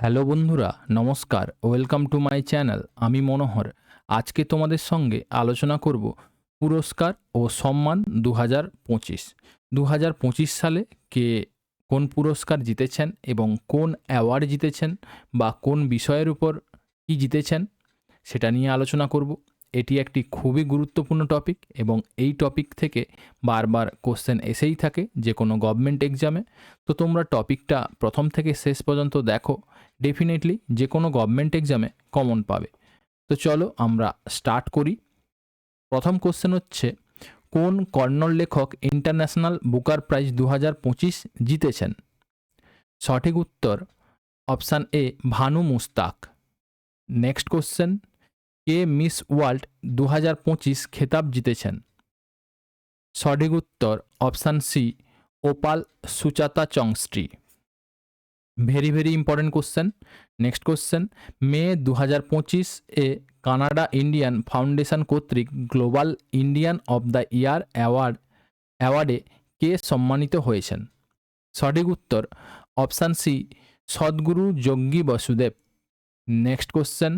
Hello বন্ধুরা, নমস্কার, welcome to my channel, আমি মনোহর। আজকে তোমাদের সঙ্গে আলোচনা করব পুরস্কার ও সম্মান দু হাজার পঁচিশ। দু হাজার পঁচিশ সালে কে কোন পুরস্কার জিতেছেন এবং কোন অ্যাওয়ার্ড জিতেছেন বা কোন বিষয়ের উপর কী জিতেছেন, সেটা নিয়ে আলোচনা করব। এটি একটি খুবই গুরুত্বপূর্ণ টপিক এবং এই টপিক থেকে বারবার কোশ্চেন এসেই থাকে যে কোনো গভর্নমেন্ট এক্সামে তো তোমরা টপিকটা প্রথম থেকে শেষ পর্যন্ত দেখো ডেফিনেটলি যে কোনো গভর্নমেন্ট এক্সামে কমন পাবে। তো চলো আমরা স্টার্ট করি। প্রথম কোশ্চেন হচ্ছে, কোন কর্নল লেখক ইন্টারন্যাশনাল বুকার প্রাইজ দু পঁচিশ জিতেছেন? সঠিক উত্তর option A Bhanu Mushtaq. Next question K Miss World দু হাজার পঁচিশ খেতাব জিতেছেন? সঠিক উত্তর option C, Opal Suchata Chuangsri very very important question. Next question, May দু হাজার পঁচিশ এ কানাডা ইন্ডিয়ান ফাউন্ডেশন কর্তৃক global Indian of the year award, অ্যাওয়ার্ডে কে সম্মানিত হয়েছেন? সঠিক উত্তর অপশান সি, সদ্গুরু যজ্ঞী বসুদেব। নেক্সট কোশ্চেন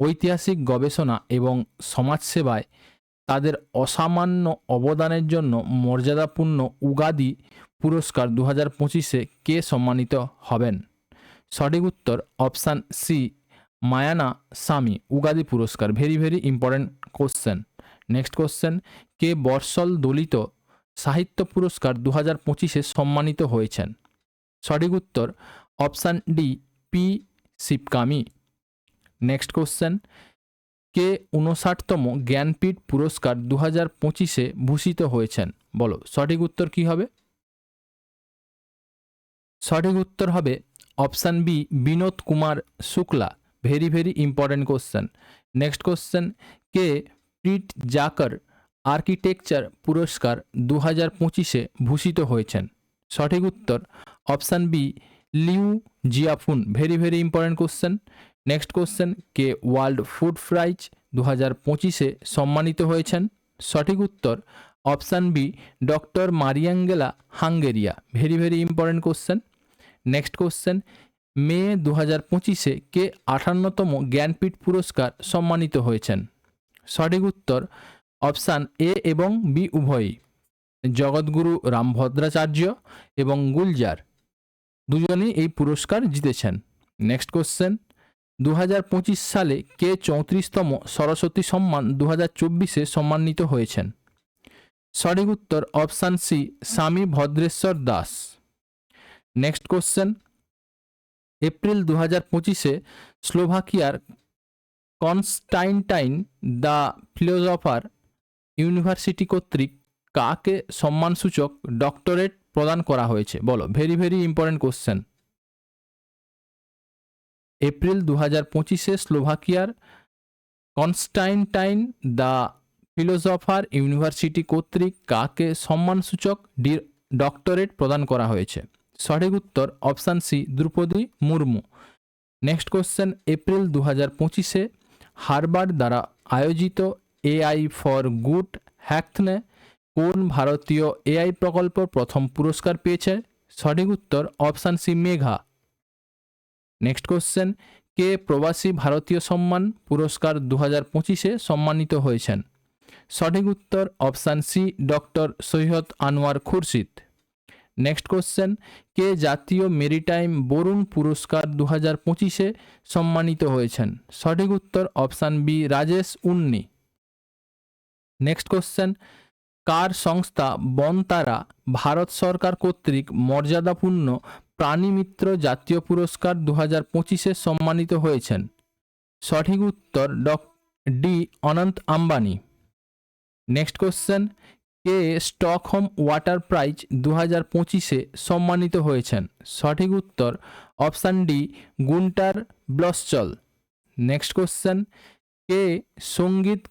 ঐতিহাসিক গবেষণা এবং সমাজসেবায় তাদের অসামান্য অবদানের জন্য মর্যাদাপূর্ণ উগাদি পুরস্কার দু হাজার পঁচিশে কে সম্মানিত হবেন? সঠিক উত্তর অপশান সি, মায়ানা স্বামী, উগাদি পুরস্কার। Very very important question. Next question, কে বর্ষল দলিত সাহিত্য পুরস্কার দু হাজার পঁচিশে সম্মানিত হয়েছেন? সঠিক উত্তর option D, P, Sivakami. Next question কে উনষাটতম জ্ঞানপীঠ পুরস্কার দু হাজার পঁচিশে ভূষিত হয়েছেন? বলো, সঠিক উত্তর কি হবে? সঠিক উত্তর হবে option B, Vinod Kumar Shukla. Very very important question next question কে প্রিট জাকার আর্কিটেকচার পুরস্কার দু হাজার পঁচিশে ভূষিত হয়েছেন? সঠিক উত্তর option B, Liu Jiakun. Very very important question next question কে ওয়ার্ল্ড ফুড প্রাইজ দু হাজার পঁচিশে সম্মানিত হয়েছেন? সঠিক উত্তর, option B, doctor Mariangela, Hungria. Very very important question next question May দু হাজার পঁচিশে কে আঠান্নতম জ্ঞানপীঠ পুরস্কার সম্মানিত হয়েছেন? সঠিক উত্তর, অপশান এ এবং বি, উভয়ই। জগৎগুরু রামভদ্রাচার্য এবং গুলজার। দুজনেই এই পুরস্কার জিতেছেন। নেক্সট কোশ্চেন দু হাজার পঁচিশ সালে কে চৌত্রিশতম সরস্বতী সম্মান দু হাজার চব্বিশে সম্মানিত হয়েছেন। সঠিক উত্তর option C, Swami Bhadreshwar Das. Next question. April দু হাজার পঁচিশে স্লোভাকিয়ার কনস্টাইনটাইন দ্য ফিলোজফার ইউনিভার্সিটি কর্তৃক কাকে সম্মানসূচক ডক্টরেট প্রদান করা হয়েছে? বলো very very important question April দু হাজার পঁচিশে স্লোভাকিয়ার কনস্টাইনটাইন দ্য ফিলোজফার ইউনিভার্সিটি কর্তৃক কাকে সম্মানসূচক ডি ডক্টরেট প্রদান করা হয়েছে? সঠিক উত্তর option C, Droupadi Murmu. Next question, April দু হাজার পঁচিশে হারবার্ড দ্বারা আয়োজিত এআই ফর গুড হ্যাকথনে কোন ভারতীয় এআই প্রকল্প প্রথম পুরস্কার পেয়েছে? সঠিক উত্তর option C, Megha. Next question কে প্রবাসী ভারতীয় সম্মান পুরস্কার দু হাজার পঁচিশে সম্মানিত হয়েছেন? সঠিক উত্তর option C doctor Syed Anwar Khurshid. Next question কে জাতীয় মেরিটাইম বরুণ পুরস্কার দু হাজার পঁচিশে সম্মানিত হয়েছেন? সঠিক উত্তর option B Rajesh Unni. Next question কার সংস্থা বনতারা ভারত সরকার কর্তৃক মর্যাদাপূর্ণ প্রাণীমিত্র জাতীয় পুরস্কার দু হাজার পঁচিশে সম্মানিত হয়েছেন। সঠিক উত্তর doc D Anant Ambani. Next question, কে স্টকহোম ওয়াটার প্রাইজ দু হাজার পঁচিশে সম্মানিত হয়েছেন? সঠিক উত্তর option D, Gunter Bloschl. Next question, কে সংগীত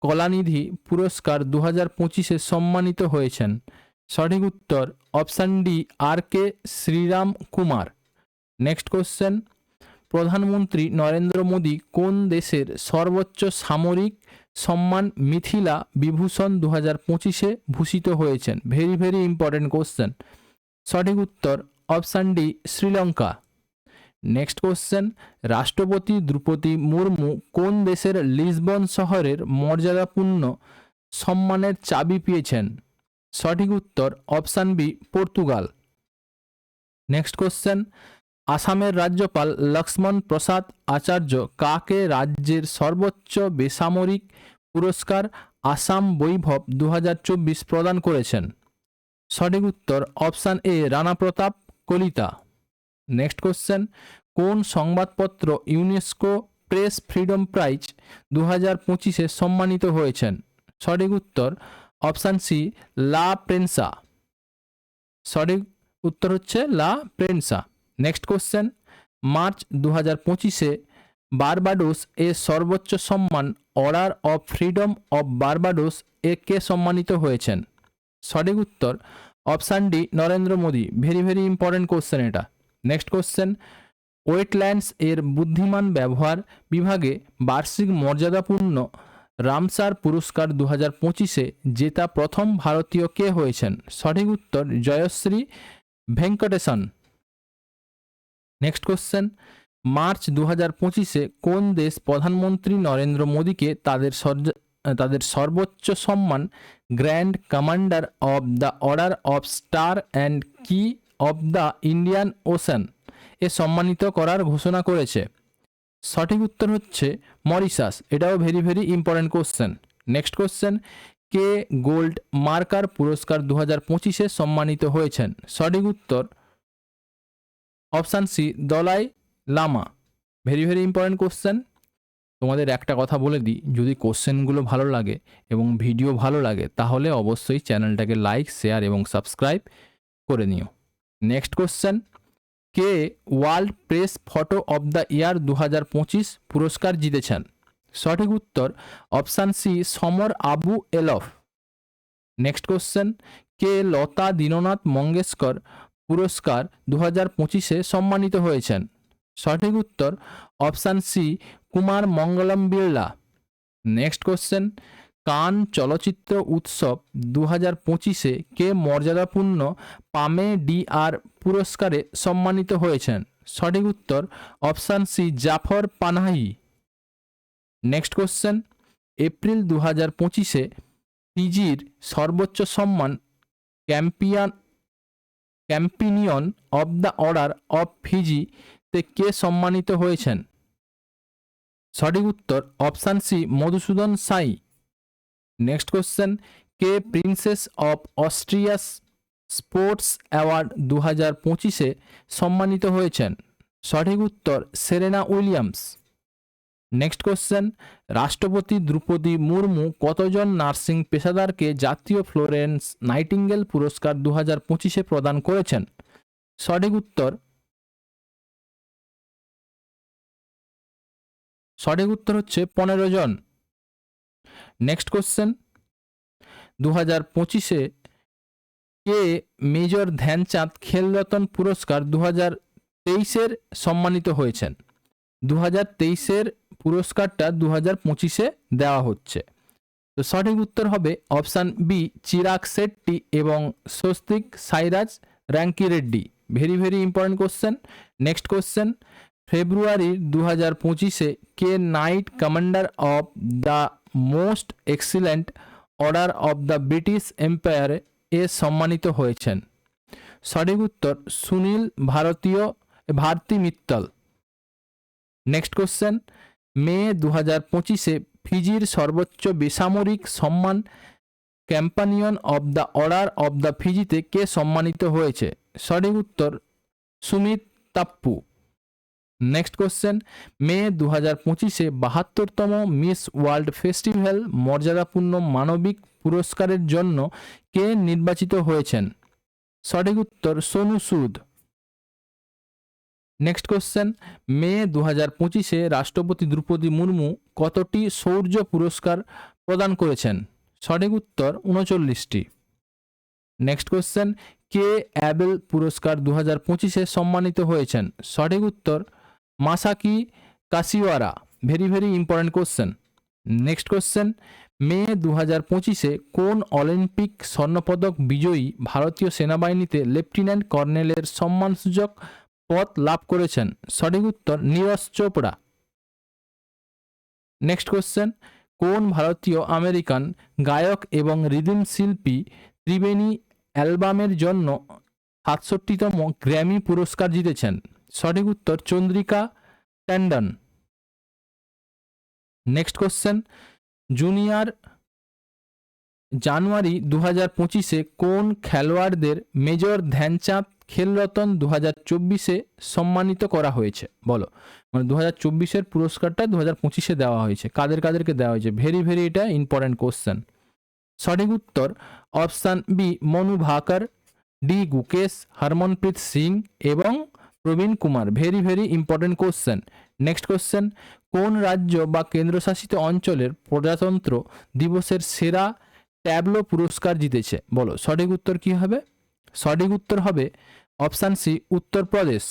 কলানিধি পুরস্কার দু হাজার পঁচিশে সম্মানিত হয়েছেন? সঠিক উত্তর option D R K Sriram Kumar. Next question. প্রধানমন্ত্রী নরেন্দ্র মোদী কোন দেশের সর্বোচ্চ সামরিক সম্মান মিথিলা বিভূষণ দু হাজার পঁচিশে ভূষিত হয়েছেন? Very very important question. সঠিক উত্তর option D Sri Lanka. Next question. রাষ্ট্রপতি দ্রৌপদী মুর্মু কোন দেশের লিসবন শহরের মর্যাদাপূর্ণ সম্মানের চাবি পেয়েছেন? সঠিক উত্তর option B, Portugal. Next question আসামের রাজ্যপাল লক্ষ্মণ প্রসাদ আচার্য কাকে রাজ্যের সর্বোচ্চ বেসামরিক পুরস্কার আসাম বৈভব দু হাজার চব্বিশ প্রদান করেছেন? সঠিক উত্তর option A, Rana Pratap Kalita. Next question কোন সংবাদপত্র ইউনেস্কো প্রেস ফ্রিডম প্রাইজ দু হাজার সম্মানিত হয়েছেন? সঠিক উত্তর অপশান সি, লা প্রেন্সা। সঠিক উত্তর হচ্ছে লা প্রেন্সা। নেক্সট কোশ্চেন, মার্চ দু হাজার পঁচিশে বারবাডোস এ সর্বোচ্চ সম্মান, order of freedom of Barbados এ কে সম্মানিত হয়েছেন? সঠিক উত্তর, option D, Narendra Modi. Very very important question এটা। নেক্সট কোশ্চেন, ওয়েটল্যান্ডস এর বুদ্ধিমান ব্যবহার বিভাগে বার্ষিক মর্যাদাপূর্ণ রামসার পুরস্কার দু হাজার পঁচিশে জেতা প্রথম ভারতীয় কে হয়েছেন? সঠিক উত্তর Jayashree Venkatesan. Next question March দু হাজার পঁচিশে কোন দেশ প্রধানমন্ত্রী নরেন্দ্র মোদীকে তাদের তাদের সর্বোচ্চ সম্মান grand commander of the order of star and key of the Indian Ocean এ সম্মানিত করার ঘোষণা করেছে? সঠিক উত্তর হচ্ছে মরিশাস। এটাও very very important question next question কে গোল্ড মার্কার পুরস্কার দু হাজার পঁচিশে সম্মানিত হয়েছেন? সঠিক উত্তর option C, Dalai Lama. Very very important question তোমাদের একটা কথা বলে দিই, যদি কোশ্চেনগুলো ভালো লাগে এবং ভিডিও ভালো লাগে, তাহলে অবশ্যই চ্যানেলটাকে লাইক শেয়ার এবং সাবস্ক্রাইব করে নিও। Next question K world press photo of the year দু হাজার পঁচিশ পুরস্কার জিতেছেন? সঠিক উত্তর option C, Samar Abu Elouf. Next question, কে লতা দীননাথ মঙ্গেশকর পুরস্কার দু হাজার পঁচিশে সম্মানিত হয়েছেন? সঠিক উত্তর option C, Kumar Mangalam Birla. Next question Cannes চলচ্চিত্র উৎসব দু হাজার পঁচিশে কে মর্যাদাপূর্ণ পামে ডিআর পুরস্কারে সম্মানিত হয়েছেন? সঠিক উত্তর option C Jafar Panahi. Next question. April দু হাজার পঁচিশে ফিজির সর্বোচ্চ সম্মান companion companion of the order of Fiji তে কে সম্মানিত হয়েছেন? সঠিক উত্তর option C Madhusudan Sai. Next question K princess of Asturias sports award দু হাজার পঁচিশে সম্মানিত হয়েছেন। সঠিক উত্তর সেরেনা উইলিয়ামস নেক্সট কোশ্চেন রাষ্ট্রপতি দ্রৌপদী মুর্মু কতজন নার্সিং পেশাদারকে জাতীয় ফ্লোরেন্স নাইটিঙ্গেল পুরস্কার দু হাজার পঁচিশে প্রদান করেছেন? সঠিক উত্তর। সঠিক উত্তর হচ্ছে পনেরো জন। নেক্সট কোশ্চেন দু হাজার পঁচিশে কে মেজর ধ্যানচাঁদ খেলরত্ন পুরস্কার দু হাজার তেইশের সম্মানিত হয়েছেন? দু হাজার তেইশের পুরস্কারটা দু হাজার পঁচিশে দেওয়া হচ্ছে। তো সঠিক উত্তর হবে অপশান বি চিরাগ শেট্টি এবং Satwik Sairaj Rankireddy. Very very important question next question ফেব্রুয়ারির দু হাজার পঁচিশে কে knight commander of the most excellent order of the British এম্পায়ারে এ সম্মানিত হয়েছেন। সঠিক উত্তর, Sunil Bharatiya, Bharti Mittal. Next question May দু হাজার পঁচিশে ফিজির সর্বোচ্চ বেসামরিক সম্মান companion of the order of the ফিজিতে কে সম্মানিত হয়েছে? সঠিক উত্তর, Sumit Tappu. Next question May দু হাজার পঁচিশে বাহাত্তরতম মিস ওয়ার্ল্ড ফেস্টিভ্যাল মর্যাদাপূর্ণ মানবিক পুরস্কারের জন্য কে নির্বাচিত হয়েছেন? সঠিক উত্তর সোনু সুদ। নেক্সট কোশ্চেন মে দু হাজার পঁচিশে রাষ্ট্রপতি দ্রৌপদী মুর্মু কতটি শৌর্য পুরস্কার প্রদান করেছেন? সঠিক উত্তর উনচল্লিশটি। নেক্সট কোশ্চেন কে অ্যাবেল পুরস্কার দু হাজার পঁচিশে সম্মানিত হয়েছেন? সঠিক উত্তর Masaki Kashiwara very very important question next question May দু হাজার পঁচিশে কোন অলিম্পিক স্বর্ণপদক বিজয়ী ভারতীয় সেনাবাহিনীতে লেফটেন্যান্ট কর্নেলের সম্মানসূচক পদ লাভ করেছেন? সঠিক উত্তর, নীরজ চোপড়া। নেক্সট কোশ্চেন কোন ভারতীয় আমেরিকান গায়ক এবং রিদিম শিল্পী ত্রিবেণী অ্যালবামের জন্য সাতষট্টিতম গ্র্যামি পুরস্কার জিতেছেন? সঠিক উত্তর Chandrika Tandon. Next question junior January দু হাজার পঁচিশে কোন খেলোয়াড়দের মেজর ধ্যানচাঁদ খেলরতন দু হাজার চব্বিশে সম্মানিত করা হয়েছে? বলো। মানে দু হাজার চব্বিশের পুরস্কারটা দু হাজার পঁচিশে দেওয়া হয়েছে। কাদের কাদেরকে দেওয়া হয়েছে? ভেরি ভেরি এটা ইম্পর্ট্যান্ট কোশ্চেন সঠিক উত্তর option B Manu Bhaker D Gukesh, Harmanpreet Singh এবং Praveen Kumar very very important question next question কোন রাজ্য বা কেন্দ্রশাসিত অঞ্চলের প্রজাতন্ত্র দিবসের সেরা ট্যাবলো পুরস্কার জিতেছে? বলো, সঠিক উত্তর কি হবে? সঠিক উত্তর হবে option C Uttar Pradesh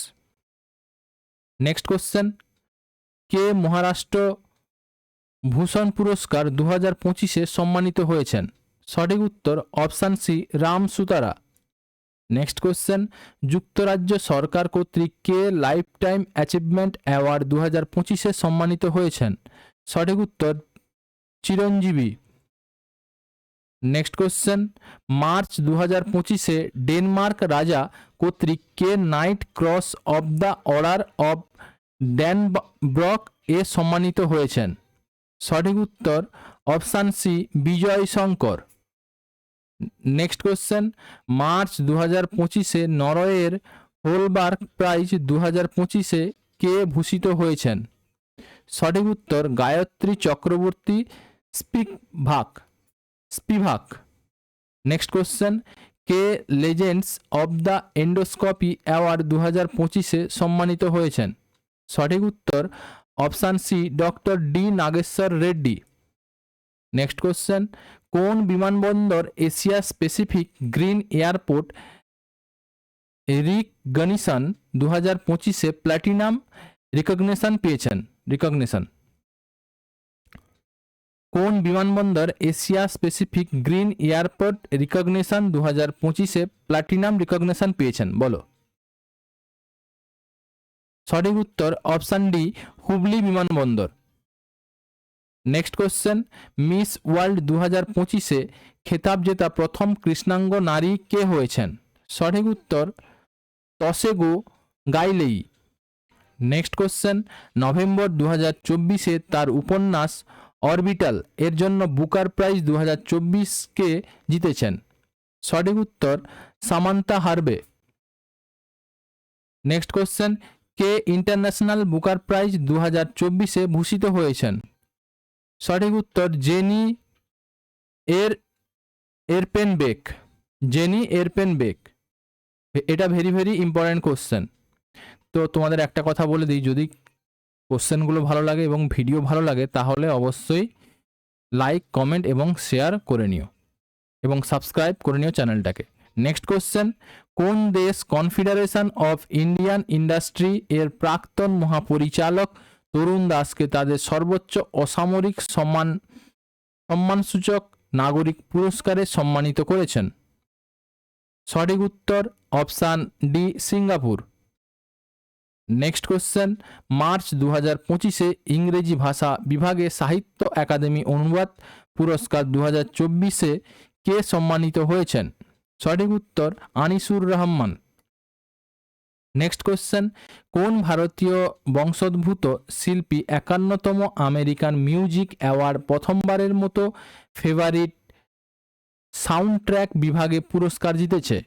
next question কে মহারাষ্ট্র ভূষণ পুরস্কার দু হাজার পঁচিশে সম্মানিত হয়েছেন? সঠিক উত্তর option C Ram Sutar. Next question যুক্তরাজ্য সরকার কর্তৃক কে লাইফ টাইম অ্যাচিভমেন্ট অ্যাওয়ার্ড দু হাজার পঁচিশে সম্মানিত হয়েছেন। সঠিক উত্তর চিরঞ্জীবী। নেক্সট কোশ্চেন মার্চ দু হাজার পঁচিশে ডেনমার্ক রাজা কর্তৃক কে knight cross of the order of Dannebrog এ সম্মানিত হয়েছেন। সঠিক উত্তর option C Vijay Shankar. Next question March দু হাজার পঁচিশে নরওয়ের হোলবার্গ প্রাইজ দু হাজার পঁচিশে কে ভূষিত হয়েছেন? সঠিক উত্তর, Gayatri Chakravorty, Spivak. Spivak. Next question K legends of the endoscopy award দু হাজার পঁচিশে সম্মানিত হয়েছেন? সঠিক উত্তর, option C, doctor D, Nageshwar Reddy. Next question কোন বিমানবন্দর Asia specific green airport recognition দু হাজার পঁচিশে প্ল্যাটিনাম রিকগনিশন পেয়েছেন। রিকগনিশন কোন বিমানবন্দর Asia specific green airport recognition দু হাজার পঁচিশে প্ল্যাটিনাম রিকগনিশন পেয়েছেন? বলো। সঠিক উত্তর অপশান ডি হুবলি বিমানবন্দর। নেক্সট কোশ্চেন মিস ওয়ার্ল্ড দু হাজার পঁচিশে খেতাব জেতা প্রথম কৃষ্ণাঙ্গ নারী কে হয়েছেন? সঠিক উত্তর, তসেগো গাইলেই। নেক্সট কোশ্চেন নভেম্বর দু হাজার চব্বিশে তার উপন্যাস অরবিটাল, এর জন্য বুকার প্রাইজ দু হাজার চব্বিশকে জিতেছেন। সঠিক উত্তর, সামান্তা হারবে। নেক্সট কোশ্চেন কে ইন্টারন্যাশনাল বুকার প্রাইজ দু হাজার চব্বিশে ভূষিত হয়েছেন? সঠিক উত্তর, জেনি এর এরপেন বেক। Jenny Erpenbeck. এটা ভেরি ভেরি ইম্পর্ট্যান্ট কোশ্চেন তো তোমাদের একটা কথা বলে দিই, যদি কোশ্চেনগুলো ভালো লাগে এবং ভিডিও ভালো লাগে, তাহলে অবশ্যই লাইক কমেন্ট এবং শেয়ার করে নিও এবং সাবস্ক্রাইব করে নিও চ্যানেলটাকে নেক্সট কোশ্চেন কোন দেশ কনফেডারেশন অফ ইন্ডিয়ান ইন্ডাস্ট্রি এর প্রাক্তন মহাপরিচালক তরুণ দাসকে তাদের সর্বোচ্চ অসামরিক সম্মান, সম্মানসূচক নাগরিক পুরস্কারে সম্মানিত করেছেন। সঠিক উত্তর option D, Singapore. Next question, March দু হাজার পঁচিশে ইংরেজি ভাষা বিভাগে সাহিত্য একাডেমি অনুবাদ পুরস্কার দু হাজার চব্বিশে কে সম্মানিত হয়েছেন? সঠিক উত্তর আনিসুর রহমান। নেক্সট কোশ্চেন কোন ভারতীয় বংশোদ্ভূত শিল্পী একান্নতম আমেরিকান মিউজিক অ্যাওয়ার্ড প্রথমবারের মতো ফেভারিট সাউন্ড ট্র্যাক বিভাগে পুরস্কার জিতেছে?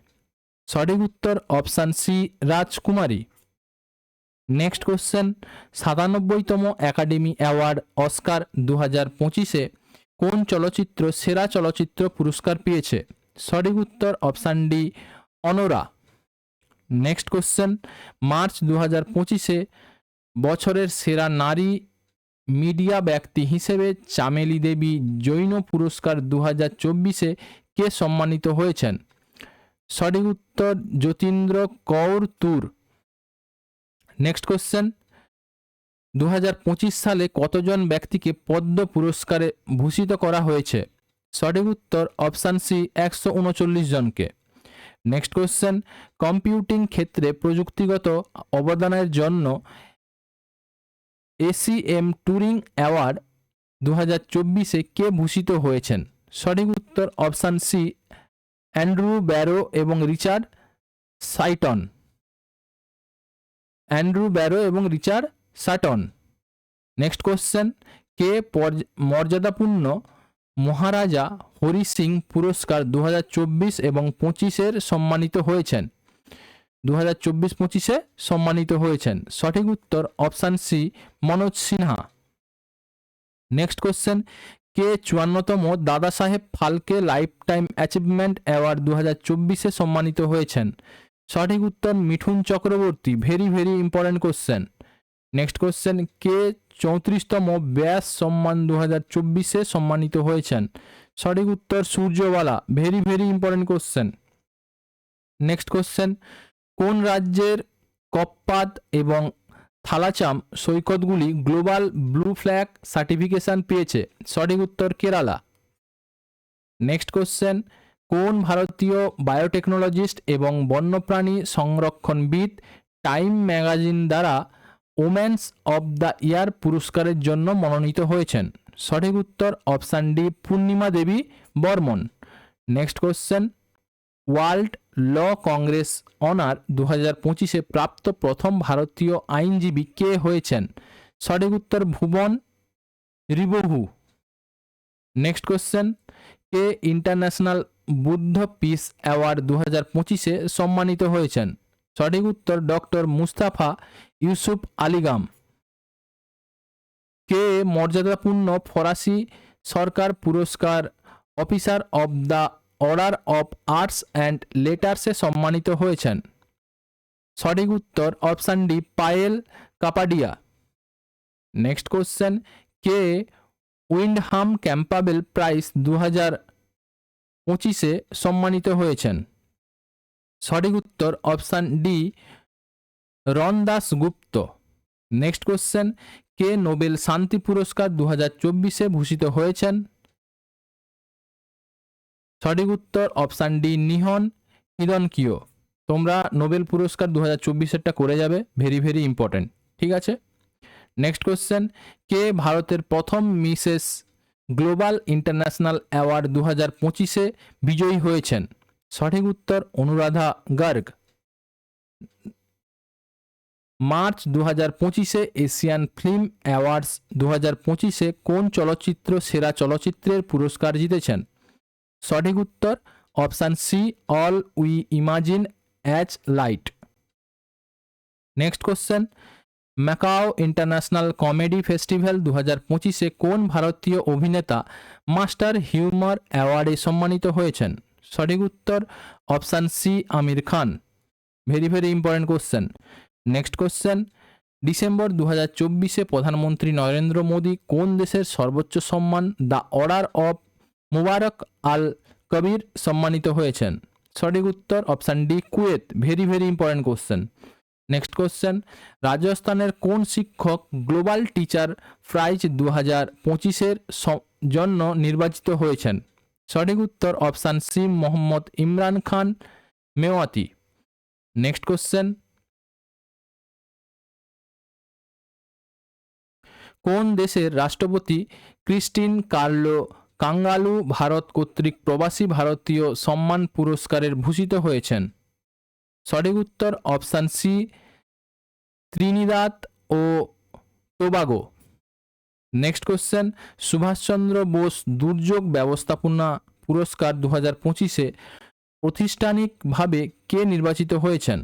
সঠিক উত্তর option C Rajkumari. Next question সাতানব্বইতম academy award Oscar দু হাজার পঁচিশে কোন চলচ্চিত্র সেরা চলচ্চিত্র পুরস্কার পেয়েছে? সঠিক উত্তর option D Anora. Next question March দু হাজার পঁচিশে বছরের সেরা নারী মিডিয়া ব্যক্তি হিসেবে চামেলি দেবী জৈন পুরস্কার দু হাজার চব্বিশে কে সম্মানিত হয়েছেন? সঠিক উত্তর যতীন্দ্র কৌর তুর। নেক্সট কোশ্চেন দু হাজার পঁচিশ সালে কতজন ব্যক্তিকে পদ্ম পুরস্কারে ভূষিত করা হয়েছে? সঠিক উত্তর অপশান সি, একশো উনচল্লিশ জনকে। নেক্সট কোশ্চেন কম্পিউটিং ক্ষেত্রে প্রযুক্তিগত অবদানের জন্য এসিএম টুরিং অ্যাওয়ার্ড দু চব্বিশে কে ভূষিত হয়েছেন? সঠিক উত্তর অপশান সি অ্যান্ড্রু ব্যারো এবং রিচার্ড সাইটন অ্যান্ড্রু ব্যারো এবং রিচার্ড সাটন নেক্সট কোশ্চেন কে মর্যাদাপূর্ণ মহারাজা হরি সিং পুরস্কার দু হাজার চব্বিশ এবং পঁচিশের সম্মানিত হয়েছেন। দু হাজার চব্বিশ পঁচিশে সম্মানিত হয়েছেন। সঠিক উত্তর option C, Manoj Sinha. Next question, কে চুয়ান্নতম Dada Saheb Phalke lifetime achievement award দু হাজার চব্বিশে সম্মানিত হয়েছেন? সঠিক উত্তর Mithun Chakraborty. Very very important question. Next question, কে চৌত্রিশতম ব্যাস সম্মান দু হাজার চব্বিশে সম্মানিত হয়েছেন। সঠিক উত্তর Suryabala very very important question next question কোন রাজ্যের কপ্পাত এবং থালাচাম সৈকতগুলি গ্লোবাল ব্লু ফ্ল্যাগ সার্টিফিকেশন পেয়েছে? সঠিক উত্তর কেরালা। নেক্সট কোশ্চেন কোন ভারতীয় বায়োটেকনোলজিস্ট এবং বন্যপ্রাণী সংরক্ষণবিদ টাইম ম্যাগাজিন দ্বারা ওমেন্স অব দ্য ইয়ার পুরস্কারের জন্য মনোনীত হয়েছেন। সঠিক উত্তর option D, Purnima Devi Barman. Next question. World law congress honour দু হাজার পঁচিশে প্রাপ্ত প্রথম ভারতীয় আইনজীবী কে হয়েছেন? সঠিক উত্তর ভুবন রিবহু। Next question. কে ইন্টারন্যাশনাল বুদ্ধ পিস অ্যাওয়ার্ড দু হাজার পঁচিশে সম্মানিত হয়েছেন? সঠিক উত্তর ডক্টর মুস্তাফা ইউসুফ আলিগাম কে মর্যাদাপূর্ণ ফরাসি সরকার পুরস্কার officer of the order of arts and লেটার্সে সম্মানিত হয়েছেন? সঠিক উত্তর option D, Payal Kapadia. Next question, কে উইন্ডহাম ক্যাম্পাবেল প্রাইজ দু হাজার পঁচিশে সম্মানিত হয়েছেন? সঠিক উত্তর option D Ranadas Gupta. Next question, কে নোবেল শান্তি পুরস্কার দু হাজার চব্বিশে ভূষিত হয়েছেন? সঠিক উত্তর অপশান ডি, নিহন হিদন কিও তোমরা নোবেল পুরস্কার দু হাজার চব্বিশেরটা করে যাবে, ভেরি ভেরি ইম্পর্টেন্ট, ঠিক আছে? নেক্সট কোশ্চেন, কে ভারতের প্রথম মিসেস গ্লোবাল ইন্টারন্যাশনাল অ্যাওয়ার্ড দু হাজার পঁচিশে বিজয়ী হয়েছেন? সঠিক উত্তর অনুরাধা গার্গ। মার্চ দু হাজার পঁচিশে এশিয়ান ফিল্ম অ্যাওয়ার্ডস দু হাজার পঁচিশে কোন চলচ্চিত্র সেরা চলচ্চিত্রের পুরস্কার জিতেছেন? সঠিক উত্তর option C, all we imagine as light. Next question, Macau international comedy festival দু হাজার পঁচিশে কোন ভারতীয় অভিনেতা মাস্টার হিউমার অ্যাওয়ার্ডে সম্মানিত হয়েছেন? সঠিক উত্তর option C, Aamir Khan. Very very important question next question December দু হাজার চব্বিশে প্রধানমন্ত্রী নরেন্দ্র মোদী কোন দেশের সর্বোচ্চ সম্মান the order of Mubarak al Kabir সম্মানিত হয়েছেন? সঠিক উত্তর option D, Kuwait. Very very important question next question রাজস্থানের কোন শিক্ষক গ্লোবাল টিচার প্রাইজ দু হাজার পঁচিশের জন্য নির্বাচিত হয়েছেন? সঠিক উত্তর option C, Mohammad Imran Khan Mewati. Next question কোন দেশের রাষ্ট্রপতি ক্রিস্টিন কার্লো কাঙ্গালু ভারত কর্তৃক প্রবাসী ভারতীয় সম্মান পুরস্কারের ভূষিত হয়েছেন? সঠিক উত্তর অপশান সি, ত্রিনিদাদ ও Tobago. Next question Subhas Chandra Bose দুর্যোগ ব্যবস্থাপনা পুরস্কার দু হাজার পঁচিশে প্রতিষ্ঠানিকভাবে কে নির্বাচিত হয়েছেন?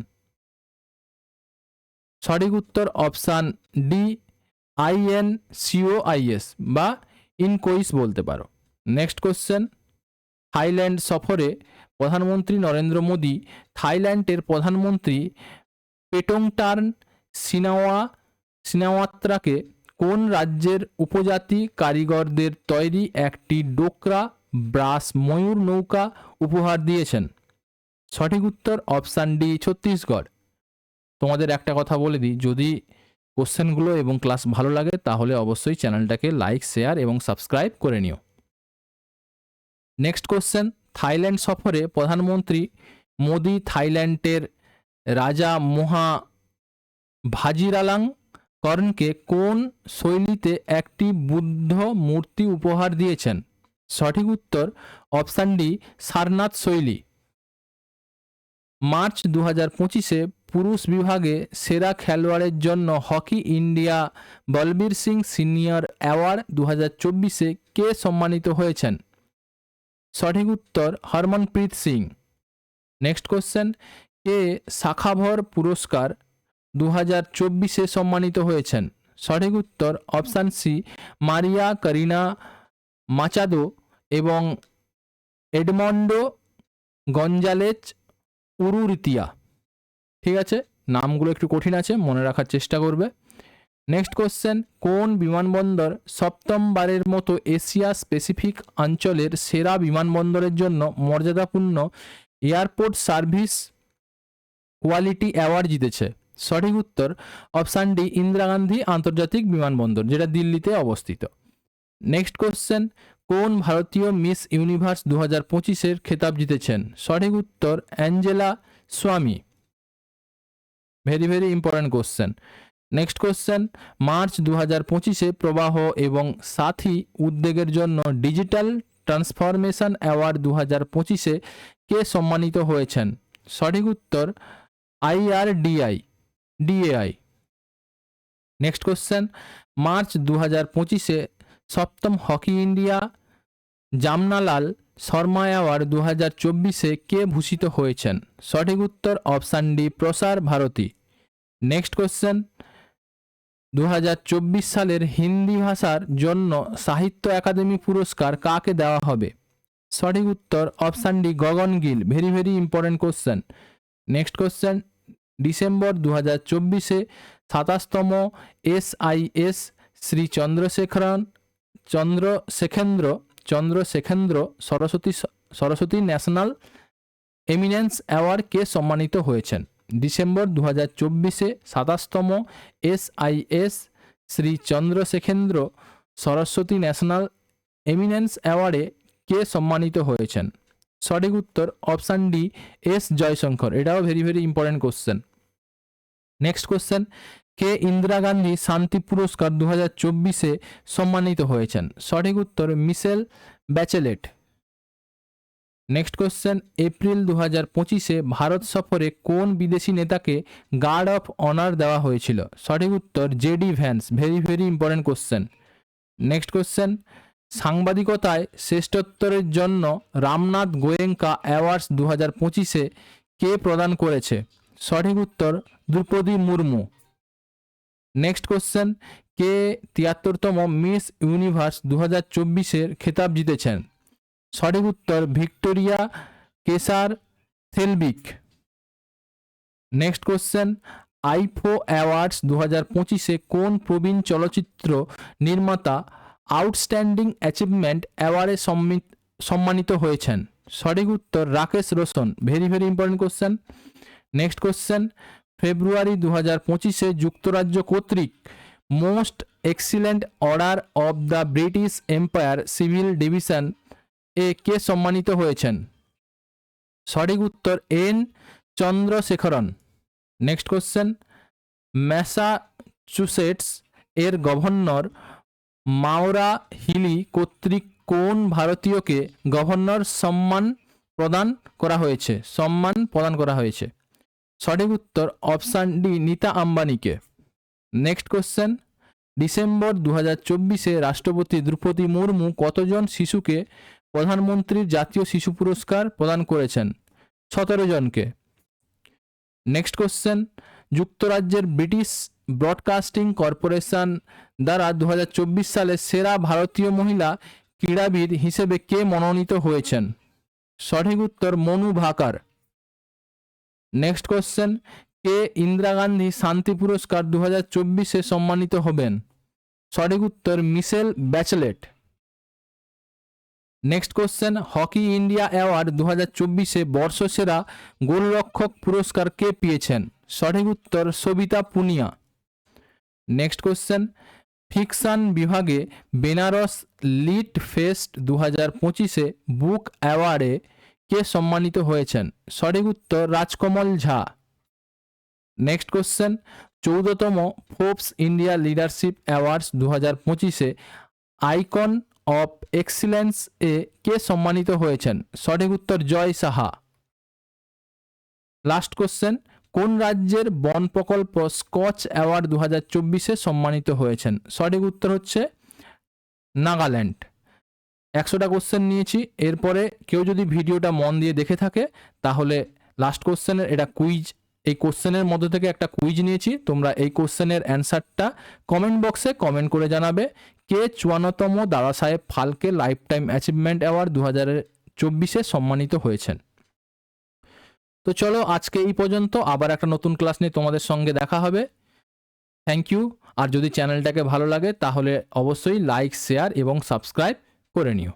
সঠিক উত্তর অপশান ডি আইএন সিওআইএস বা ইনকোইস বলতে পারো। নেক্সট কোশ্চেন থাইল্যান্ড সফরে প্রধানমন্ত্রী নরেন্দ্র মোদী থাইল্যান্ডের প্রধানমন্ত্রী পেটংটার্ন সিনাওয়া সিনাওয়াত্রাকে কোন রাজ্যের উপজাতি কারিগরদের তৈরি একটি ডোকরা ব্রাস ময়ূর নৌকা উপহার দিয়েছেন? সঠিক উত্তর অপশান ডি, ছত্তিশগড়। তোমাদের একটা কথা বলে দিই, যদি কোশ্চেনগুলো এবং ক্লাস ভালো লাগে, তাহলে অবশ্যই চ্যানেলটাকে লাইক, শেয়ার এবং সাবস্ক্রাইব করে নিও। নেক্সট কোশ্চেন, থাইল্যান্ড সফরে প্রধানমন্ত্রী মোদি থাইল্যান্ডের রাজা মহা ভাজিরালাং কর্ণকে কোন শৈলীতে একটি বুদ্ধ মূর্তি উপহার দিয়েছেন? সঠিক উত্তর অপশান ডি, সারনাথ শৈলী। মার্চ দু হাজার পঁচিশে পুরুষ বিভাগে সেরা খেলোয়াড়ের জন্য hockey India Balbir Singh senior award দু হাজার চব্বিশে কে সম্মানিত হয়েছেন? সঠিক উত্তর হরমনপ্রীত সিং। নেক্সট কোশ্চেন, কে শাখাভর পুরস্কার দু হাজার চব্বিশে সম্মানিত হয়েছেন। সঠিক উত্তর অপশান সি, মারিয়া করিনা মাচাদো এবং এডমন্ডো গঞ্জালেজ উরুরিতিয়া। ঠিক আছে? নামগুলো একটু কঠিন আছে, মনে রাখার চেষ্টা করবে। নেক্সট কোশ্চেন, কোন বিমানবন্দর সপ্তমবারের মতো এশিয়া স্পেসিফিক অঞ্চলের সেরা বিমানবন্দরের জন্য মর্যাদাপূর্ণ এয়ারপোর্ট সার্ভিস কোয়ালিটি অ্যাওয়ার্ড জিতেছে? সঠিক উত্তর অপশান ডি, ইন্দিরা গান্ধী আন্তর্জাতিক বিমানবন্দর, যেটা দিল্লিতে অবস্থিত। নেক্সট কোশ্চেন, কোন ভারতীয় মিস ইউনিভার্স দু হাজার পঁচিশের খেতাব জিতেছেন? সঠিক উত্তর, Angela Swamy. Very very important question. Next question, March দু হাজার পঁচিশে প্রবাহ এবং সাথী উদ্যোগের জন্য ডিজিটাল ট্রান্সফরমেশন অ্যাওয়ার্ড দু হাজার পঁচিশে কে সম্মানিত হয়েছেন? সঠিক উত্তর, IRDI. DAI next question March দু হাজার পঁচিশে সপ্তম hockey India Jamanlal Sharma award দু হাজার চব্বিশে কে ভূষিত হয়েছেন? সঠিক উত্তর অপশান ডি, প্রসার ভারতী। নেক্সট কোশ্চেন দু হাজার চব্বিশ সালের হিন্দি ভাষার জন্য সাহিত্য একাডেমি পুরস্কার কাকে দেওয়া হবে? সঠিক উত্তর option D, Gagan Gill. Very very important question next question December দু হাজার চব্বিশে সাতাশতম SIES Shri Chandrasekaran Chandrasekharendra Chandrasekharendra Saraswati Saraswati national eminence award কে সম্মানিত হয়েছেন? ডিসেম্বর দু হাজার চব্বিশে সাতাশতম SIES Shri Chandrasekharendra Saraswati national eminence অ্যাওয়ার্ডে কে সম্মানিত হয়েছেন? সঠিক উত্তর অপশান ডি এস জয়শঙ্কর। এটাও very very important question next question কে ইন্দিরা গান্ধী শান্তি পুরস্কার দু হাজার চব্বিশে সম্মানিত হয়েছেন? সঠিক উত্তর, Michelle Bachelet. Next question April দু হাজার পঁচিশে ভারত সফরে কোন বিদেশি নেতাকে গার্ড অফ অনার দেওয়া হয়েছিল? সঠিক উত্তর JD Vance. Very very important question next question সাংবাদিকতায় শ্রেষ্ঠত্বের জন্য রামনাথ গোয়েঙ্কা অ্যাওয়ার্ডস দু হাজার পঁচিশে কে প্রদান করেছে? সঠিক উত্তর দ্রৌপদী মুর্মু। নেক্সট কোশ্চেন কে তিয়াত্তরতম মিস ইউনিভার্স দু হাজার চব্বিশের খেতাব জিতেছেন? সঠিক উত্তর, Victoria Kjaer Theilvig. Next question IIFA awards দু হাজার পঁচিশে কোন প্রবীণ চলচ্চিত্র নির্মাতা আউটস্ট্যান্ডিং অ্যাচিভমেন্ট অ্যাওয়ার্ডে সম্মি- সম্মানিত হয়েছেন? সঠিক উত্তর, Rakesh Roshan. Very very important question next question February দু হাজার পঁচিশে যুক্তরাজ্য কর্তৃক most excellent order of the British empire civil division এ কে সম্মানিত হয়েছেন? সঠিক উত্তর N Chandrasekaran. Next question Massachusetts এর গভর্নর মাওরা হিলি কর্তৃক কোন ভারতীয়কে গভর্নর সম্মান প্রদান করা হয়েছে? সম্মান প্রদান করা হয়েছে। সঠিক উত্তর অপশান ডি, নিতা আম্বানিকে। নেক্সট কোশ্চেন, ডিসেম্বর দু হাজার চব্বিশে রাষ্ট্রপতি দ্রৌপদী মুর্মু কতজন শিশুকে প্রধানমন্ত্রীর জাতীয় শিশু পুরস্কার প্রদান করেছেন? সতেরো জনকে। নেক্সট কোশ্চেন, যুক্তরাজ্যের ব্রিটিশ ব্রডকাস্টিং কর্পোরেশন দ্বারা দু হাজার চব্বিশ সালে সেরা ভারতীয় মহিলা ক্রীড়াবিদ হিসেবে কে মনোনীত হয়েছেন? সঠিক উত্তর, মনু ভাকার। নেক্সট কোশ্চেন কে ইন্দিরা গান্ধী শান্তি পুরস্কার দু হাজার চব্বিশে সম্মানিত হবেন? সঠিক উত্তর, Michelle Bachelet. Next question hockey India award দু হাজার চব্বিশে বর্ষসেরা গোলরক্ষক পুরস্কার কে পেয়েছেন? সঠিক উত্তর, Savita Punia. Next question fiction বিভাগে বেনারস লিট ফেস্ট দু হাজার পঁচিশে বুক অ্যাওয়ার্ডে কে সম্মানিত হয়েছেন? সঠিক উত্তর রাজকমল ঝা। নেক্সট কোশ্চেন চৌদ্দতম ফোর্বস ইন্ডিয়া লিডারশিপ অ্যাওয়ার্ডস দু হাজার পঁচিশে আইকন অফ এক্সিলেন্স এ কে সম্মানিত হয়েছেন? সঠিক উত্তর জয় সাহা। লাস্ট কোশ্চেন কোন রাজ্যের বন প্রকল্প স্কচ অ্যাওয়ার্ড দু হাজার চব্বিশে সম্মানিত হয়েছেন? সঠিক উত্তর হচ্ছে নাগাল্যান্ড। একশোটা কোশ্চেন নিয়েছি। এরপরে কেউ যদি ভিডিওটা মন দিয়ে দেখে থাকে, তাহলে লাস্ট কোশ্চেনের এটা কুইজ এই কোশ্চেনের মধ্যে থেকে একটা কুইজ নিয়েছি। তোমরা এই কোশ্চেনের অ্যান্সারটা কমেন্ট বক্সে কমেন্ট করে জানাবে। কে চুয়ান্নতম Dada Saheb Phalke lifetime achievement award দু হাজার চব্বিশে সম্মানিত হয়েছেন? তো চলো আজকে এই পর্যন্ত। আবার একটা নতুন ক্লাস নিয়ে তোমাদের সঙ্গে দেখা হবে। থ্যাংক ইউ আর যদি চ্যানেলটাকে ভালো লাগে, তাহলে অবশ্যই লাইক শেয়ার এবং সাবস্ক্রাইব করে নিও